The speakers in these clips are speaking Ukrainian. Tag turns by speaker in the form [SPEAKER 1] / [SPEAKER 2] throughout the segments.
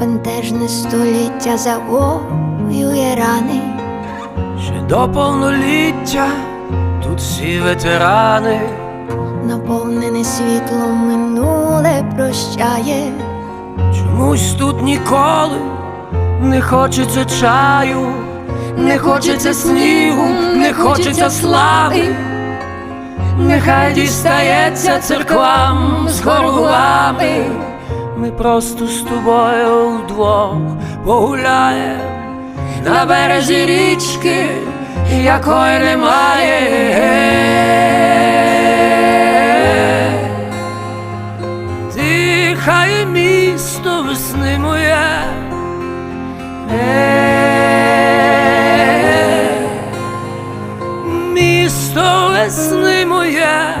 [SPEAKER 1] бентежне століття завоює рани,
[SPEAKER 2] Ще до повноліття тут всі ветерани,
[SPEAKER 1] наповнене світлом минуле прощає,
[SPEAKER 2] чомусь тут ніколи не хочеться чаю, не хочеться снігу, не хочеться слави. Нехай дістається церквам з хоргулами. Ми просто з тобою вдвох погуляємо на березі річки, якої немає. Дихає місто весни моє. Місто весни моє.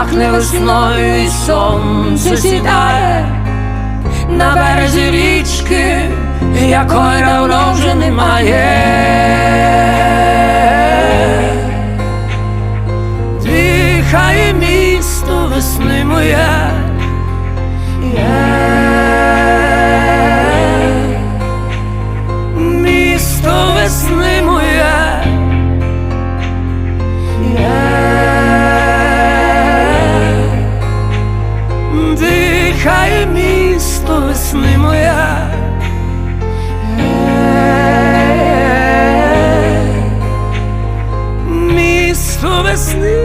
[SPEAKER 2] пахне весною і сонце сідає на березі річки, якої давно вже немає. Дихає місто весни моє. Весни моя. Місто весни.